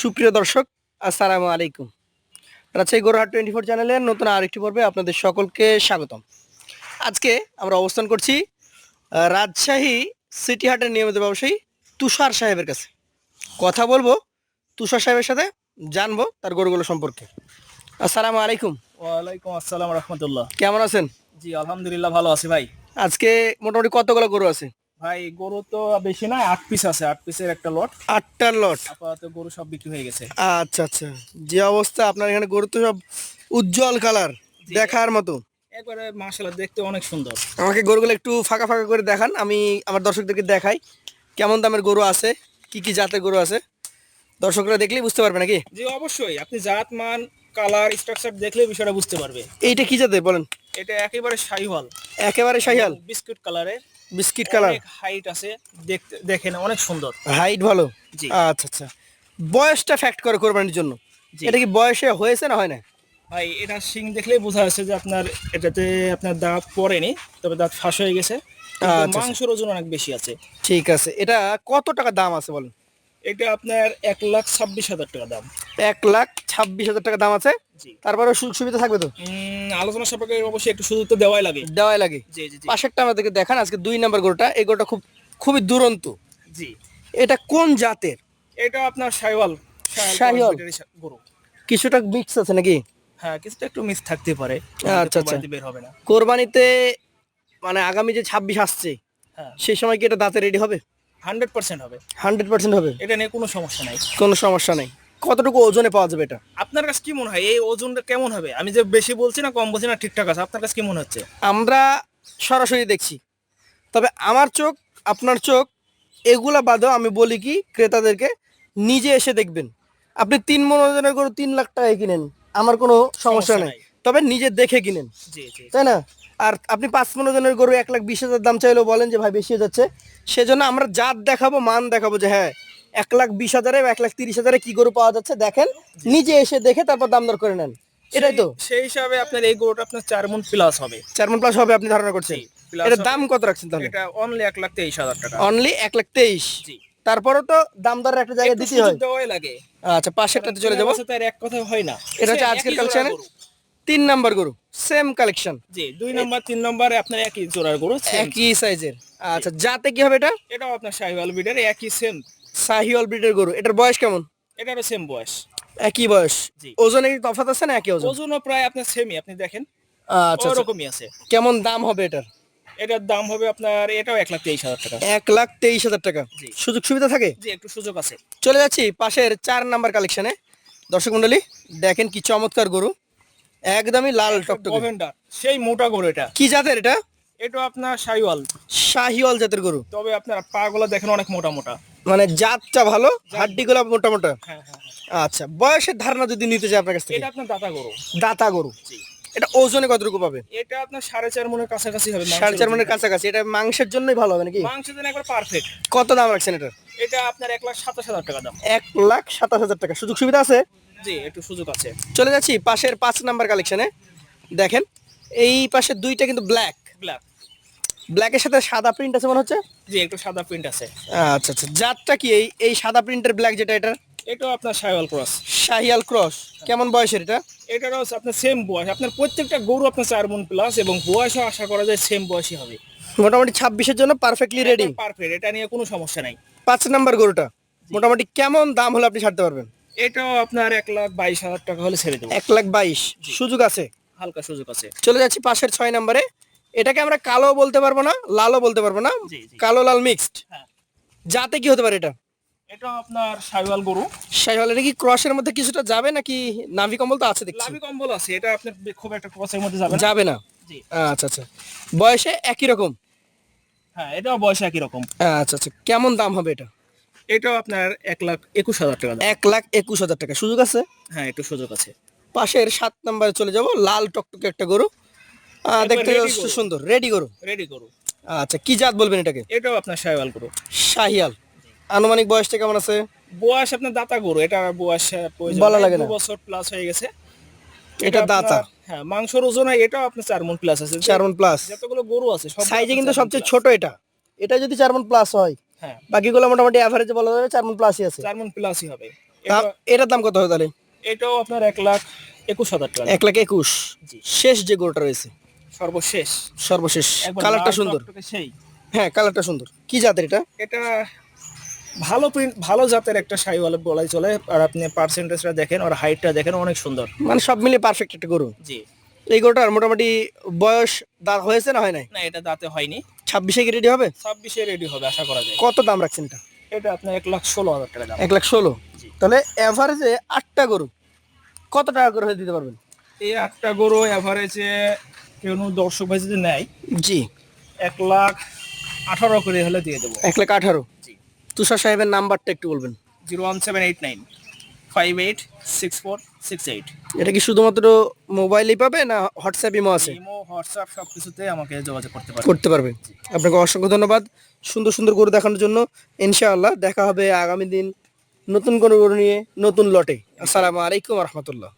সুপ্রিয় দর্শক আসসালামু আলাইকুম। রাজশাহী গোরহাট টোয়েন্টি ফোর চ্যানেলের নতুন আরেকটি পর্বে আপনাদের সকলকে স্বাগতম। আজকে আমরা অবস্থান করছি রাজশাহী সিটি হাটের নিয়মিত ব্যবসায়ী তুষার সাহেবের কাছে। কথা বলব তুষার সাহেবের সাথে জানব তার গরুগুলো সম্পর্কে। আসসালামু আলাইকুম। ওয়ালাইকুম আসসালাম রহমতুল্লাহ। কেমন আছেন? জি আলহামদুলিল্লাহ ভালো আছি ভাই। আজকে মোটামুটি কতগুলো গরু আছে? ভাই গরু তো বেশি নয় আট পিস আছে আট পিসের একটা লট আটটার লট আপাতত গরু সব বিক্রি হয়ে গেছে। আচ্ছা আচ্ছা। যে অবস্থা আপনার এখানে গরু তো সব উজ্জ্বল কালার দেখার মতো। একবারে মাশাআল্লাহ দেখতে অনেক সুন্দর। আমাকে গরুগুলো একটু ফাঁকা ফাঁকা করে দেখান আমি আমার দর্শকদেরকে দেখাই কেমন দামের গরু আছে কি কি জাতের গরু আছে। দর্শকরা দেখলেই বুঝতে পারবে নাকি? জি অবশ্যই। আপনি জাত মান কালার স্ট্রাকচার দেখলে বিষয়টা বুঝতে পারবে। এইটা কি জাতের বলেন। এটা একেবারে শাহিওয়াল। একেবারে শাহিয়াল বিস্কুট কালারের বিস্কিট কালার? অনেক হাইট আছে দেখতে দেখেন অনেক সুন্দর। হাইট ভালো? আচ্ছা আচ্ছা। বয়সটা ফ্যাক্ট করে কোরবানির জন্য। এটা কি বয়সে হয়েছে না হয় না ভাই এটা শিং দেখলেই বোঝা যাচ্ছে যে আপনার এটাতে আপনার দাঁত পড়েনি তবে দাঁত ফাঁস হয়ে গেছে। আচ্ছা, আচ্ছা। মাংসের ওজন অনেক বেশি আছে। ঠিক আছে। এটা কত টাকা দাম আছে বলেন? এটা আপনার এক লাখ ছাব্বিশ হাজার টাকা দাম। এক লাখ ছাব্বিশ হাজার টাকা দাম আছে। তারপরে সুযোগ সুবিধা থাকবে তো? আলোচনা সাপেক্ষে অবশ্যই একটু সুযোগ তো দেওয়াই লাগে। দেওয়াই লাগে। পাশেরটা আমাদেরকে দেখান আজকে দুই নাম্বার গরুটা। এই গরুটা খুব খুবই দুরন্ত। জি। এটা কোন জাতের? এটা আপনার শাইওয়াল শাহিওয়াল। গরু। কিছুটা মিক্স আছে নাকি? হ্যাঁ কিছুটা একটু মিস থাকতে পারে। আচ্ছা, আচ্ছা। বের হবে না। কোরবানিতে মানে আগামী যে ছাব্বিশ আসছে হ্যাঁ। সেই সময় কি এটা দাঁতে রেডি হবে? হান্ড্রেড পার্সেন্ট হবে। হান্ড্রেড পার্সেন্ট হবে? এটা নিয়ে কোনো সমস্যা নাই। কোনো সমস্যা নেই। কতটুকু ওজনে পাওয়া যাবে এটা? আপনার কাছে কি মনে হয় এই ওজনটা কেমন হবে? আমি যে বেশি বলছি না কম বলছি না ঠিকঠাক আছে। আপনার কাছে কি মনে হচ্ছে? আমরা সরাসরি দেখছি। তবে আমার চোখ আপনার চোখ এগুলা বাদেও আমি বলি কি ক্রেতাদেরকে নিজে এসে দেখবেন। আপনি তিন মন ওজনের গরু তিন লাখ টাকায় কিনেন আমার কোনো সমস্যা নাই। তবে নিজে দেখে কিনেন। তাই না? আর আপনি পাঁচ পনেরো জনের গরু এক লাখ বিশ হাজার দাম চাইলেও বলেন যে ভাই বেশি হয়ে যাচ্ছে। সেজন্য আমরা জাত দেখাবো মান দেখাবো যে হ্যাঁ এক লাখ বিশ হাজারে এক লাখ তিরিশ হাজারে কি গরু পাওয়া যাচ্ছে দেখেন। নিজে এসে দেখে তারপর দাম দর করে নেন। এটাই তো। সেই- হিসাবে আপনার এই গরুটা আপনার চার মন প্লাস হবে। চার মন প্লাস হবে আপনি ধারণা করছেন? এটার দাম কত রাখছেন তাহলে? এটা অনলি এক লাখ তেইশ হাজার টাকা। অনলি এক লাখ তেইশ। তারপরেও তো দাম দর একটা জায়গায় দিতে হয়। লাগে। আচ্ছা পাশেরটাতে চলে যাব। তার এক কথা হয় না। এটা হচ্ছে আজকের গরু। তিন নাম্বার গরু সেম কালেকশন জি দুই নম্বর তিন নম্বরে আপনার একই জোড়ার গরু একই সাইজের আচ্ছা যাতে কি হবে এটা? এটাও আপনার শাহিওয়াল ব্রিডের একই সেম সাহিওয়াল ব্রিডের গরু এটার বয়স কেমন? এটারও সেম বয়স। একই বয়স। জি। ওজনে কি তফাৎ আছে না একই ওজন? ওজনও প্রায় আপনার সেমই আপনি দেখেন। আচ্ছা আচ্ছা। ওরকমই আছে। কেমন দাম হবে এটার? এটার দাম হবে আপনার এটাও এক লাখ তেইশ হাজার টাকা। এক লাখ তেইশ হাজার টাকা। জি। সুযোগ সুবিধা থাকে? জি একটু সুযোগ আছে। চলে যাচ্ছি পাশের চার নাম্বার কালেকশনে দর্শক মন্ডলী দেখেন কি চমৎকার গরু। একদমই লাল টকটকে। গভেন্ডার সেই মোটা গরু এটা। কি জাতের এটা? এটা আপনার শাহিওয়াল। শাহিওয়াল জাতের গরু। তবে আপনার পা গুলো দেখেন অনেক মোটা মোটা। মানে জাতটা ভালো হাড্ডিগুলো মোটা মোটা। হ্যাঁ হ্যাঁ হ্যাঁ। আচ্ছা বয়সের ধারণা যদি নিতে চাই আপনার কাছ থেকে। এটা আপনার দাতা গরু। দাতা গরু। এটা ওজনে কতটুকু পাবে? এটা আপনার সাড়ে চার মনের কাছাকাছি হবে সাড়ে চার মনের কাছাকাছি। এটা মাংসের জন্যই ভালো হবে নাকি? মাংসের জন্য একবার পারফেক্ট কত দাম রাখছেন এটা এটা আপনার এক লাখ সাতাশ হাজার টাকা দাম। এক লাখ সাতাশ হাজার টাকা। সুযোগ সুবিধা আছে? জি একটু সুযোগ আছে। চলে যাচ্ছি পাশের পাঁচ নাম্বার কালেকশনে দেখেন এই পাশের দুইটা কিন্তু ব্ল্যাক ব্ল্যাক ব্ল্যাকের সাথে সাদা প্রিন্ট আছে মনে হচ্ছে? জি একটু সাদা প্রিন্ট আছে। আচ্ছা আচ্ছা। জাতটা কি এই এই সাদা প্রিন্টের ব্ল্যাক যেটা এটা এটাও আপনার শাইওয়াল ক্রস। শাহিয়াল ক্রস। কেমন বয়সের এটা? এটারও আপনার সেম বয়স। আপনার প্রত্যেকটা গরু আপনার চার মন প্লাস এবং বয়সও আশা করা যায় সেম বয়সই হবে। মোটামুটি ছাব্বিশের জন্য পারফেক্টলি রেডি পারফেক্ট এটা নিয়ে কোনো সমস্যা নাই। পাঁচ নাম্বার গরুটা। মোটামুটি কেমন দাম হলে আপনি ছাড়তে পারবেন? এটাও আপনার এক লাখ বাইশ হাজার টাকা হলে ছেড়ে দেবো। এক লাখ বাইশ। সুযোগ আছে? হালকা সুযোগ আছে। চলে যাচ্ছি পাশের ছয় নম্বরে। এটাকে আমরা কালো বলতে পারব না লালও বলতে পারব না। কালো লাল মিক্সড হ্যাঁ। যাতে কি হতে পারে এটা? এটাও আপনার শাইওয়াল গরু। শাহিওয়াল এটা কি ক্রসের মধ্যে কিছুটা যাবে নাকি নাভি কম্বল তো আছে দেখছি? লাভি কম্বল আছে এটা আপনার খুব একটা ক্রসের মধ্যে যাবে যাবে না? আচ্ছা আচ্ছা। বয়সে একই রকম? হ্যাঁ এটাও বয়স একই রকম। আচ্ছা আচ্ছা। কেমন দাম হবে এটা? এটাও আপনার এক লাখ একুশ হাজার টাকা এক লাখ একুশ হাজার টাকা। সুযোগ আছে? হ্যাঁ একটু সুযোগ আছে। পাশের সাত নম্বরে চলে যাব লাল টকটকে একটা গরু। দেখতে যথেষ্ট সুন্দর রেডি গরু। রেডি গরু। আচ্ছা কি জাত বলবেন এটাকে? এটাও আপনার শাইওয়াল গরু। শাহিয়াল আনুমানিক বয়সটা কেমন আছে? বয়স আপনার দাতা গরু এটা বয়স বলা লাগে না। বছর প্লাস হয়ে গেছে। এটা দাতা। হ্যাঁ মাংসর ওজন হয়, এটাও আপনার চার মন প্লাস আছে। চার মন প্লাস যতগুলো গরু আছে সাইজে কিন্তু সবচেয়ে ছোট এটা। এটা যদি চার মন প্লাস হয় হ্যাঁ। বাকিগুলো মোটামুটি অ্যাভারেজে বলা যাবে চার মন প্লাসই আছে। চার মন প্লাসই হবে। এটার দাম কত হবে তাহলে? এটাও আপনার এক লাখ একুশ হাজার টাকা। এক লাখ একুশ। শেষ যে গরুটা রয়েছে। সর্বশেষ। সর্বশেষ। কালারটা সুন্দর। সেই। হ্যাঁ কালারটা সুন্দর। কি জাতের এটা? এটা ভালো প্রিন্ট ভালো জাতের একটা শাহিওয়াল বলাই চলে। আর আপনি পার্সেন্টেজটা দেখেন আর হাইটটা দেখেন অনেক সুন্দর। মানে সব মিলে পারফেক্ট একটা গরু। জি। এই গরুটার মোটামুটি বয়স দাঁত হয়েছে না হয় নাই? না এটা দাঁতে হয়নি। ছাব্বিশে কি রেডি হবে? ছাব্বিশে রেডি হবে আশা করা যায়। কত দাম রাখছেন এটা? এটা আপনার এক লাখ ষোলো হাজার টাকা দাম। এক লাখ ষোলো? তাহলে অ্যাভারেজে আটটা গরু। কত টাকা করে দিতে পারবেন? এই আটটা গরু অ্যাভারেজে কেউ দর্শক ভাই যদি নেয় জি। এক লাখ আঠারো করে হলে দিয়ে দেবো। এক লাখ আঠারো? জি। তুষার সাহেবের নাম্বারটা একটু বলবেন। Zero one seven eight nine. Five eight six four six eight এটা কি শুধুমাত্র মোবাইলেই পাবে না হোয়াটসঅ্যাপ ইমো আছে? ইমো হোয়াটসঅ্যাপ সব কিছুতে আমাকে যোগাযোগ করতে পারবে। করতে পারবে। আপনাকে অসংখ্য ধন্যবাদ। সুন্দর সুন্দর গরু দেখানোর জন্য ইনশাআল্লাহ দেখা হবে আগামী দিন নতুন কোনো গরু নিয়ে নতুন লটে। আসসালামু আলাইকুম রহমতুল্লাহ।